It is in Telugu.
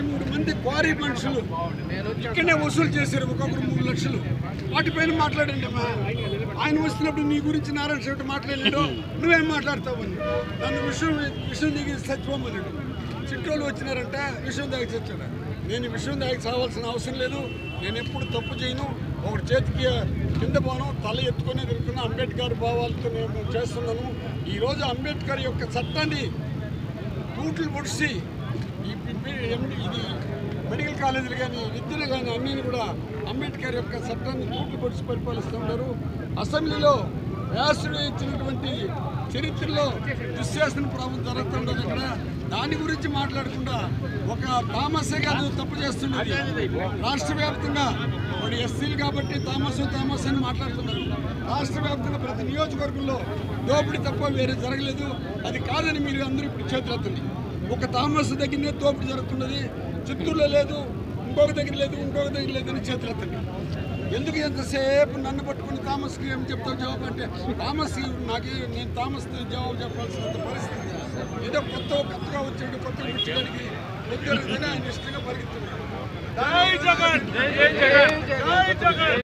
ఇరవై మూడు మంది క్వారీ మనుషులు ఇక్కడనే వసూలు చేశారు ఒక్కొక్కరు మూడు లక్షలు. వాటిపైన మాట్లాడండి అమ్మా. ఆయన వస్తున్నప్పుడు నీ గురించి నారాయణ శెట్టి మాట్లాడలేడు. నువ్వేం మాట్లాడతావు అని. నన్ను విషయం విషయం దిగి చచ్చిపోమన్నాడు చిట్టోళ్ళు వచ్చినారంటే విషయం దాగి చచ్చాడు నేను విషయం దాగి చావాల్సిన అవసరం లేదు. నేను ఎప్పుడు తప్పు చేయను. ఒకటి చేతికి కింద పోను తల ఎత్తుకొని తిరుగుతున్న అంబేద్కర్ భావాలతో నేను చేస్తున్నాను. ఈరోజు అంబేద్కర్ యొక్క చట్టాన్ని బూట్లు పొడిచి ఈ ఇది మెడికల్ కాలేజీలు కానీ విద్యలు కానీ అన్నీ కూడా అంబేద్కర్ యొక్క చట్టాన్ని బూట్లు పొడిచి పరిపాలిస్తున్నారు అసెంబ్లీలో వ్యాసుడు ఇచ్చినటువంటి చరిత్రలో దుశ్శాసన ప్రభావం జరుగుతుండదు అక్కడ. దాని గురించి మాట్లాడకుండా ఒక తామసే కాదు తప్పు చేస్తున్నది రాష్ట్ర వ్యాప్తంగా వాడు ఎస్సీలు కాబట్టి తామసు తామస్ అని మాట్లాడుతున్నారు. రాష్ట్ర వ్యాప్తంగా ప్రతి నియోజకవర్గంలో దోపిడీ తప్ప వేరే జరగలేదు. అది కాదని మీరు అందరూ ఇప్పుడు చేతులెత్తండి. ఒక తామస్ దగ్గరనే దోపిడీ జరుగుతున్నది. చిత్తూరులో లేదు ఇంకొక దగ్గర లేదు ఇంకొక దగ్గర లేదని చేతులెత్తండి ఎందుకు ఎంతసేపు నన్ను పట్టుకుని తామస్కి ఏం చెప్తావు జవాబు అంటే తామస్ నాకు నేను థామస్ జవాబు చెప్పాల్సినంత పరిస్థితి ఏదో కొత్త కొత్తగా వచ్చాడు కొత్త వచ్చేవాడికి కొద్దిగా ఆయన ఇష్టంగా పరిగెత్తున్నాడు.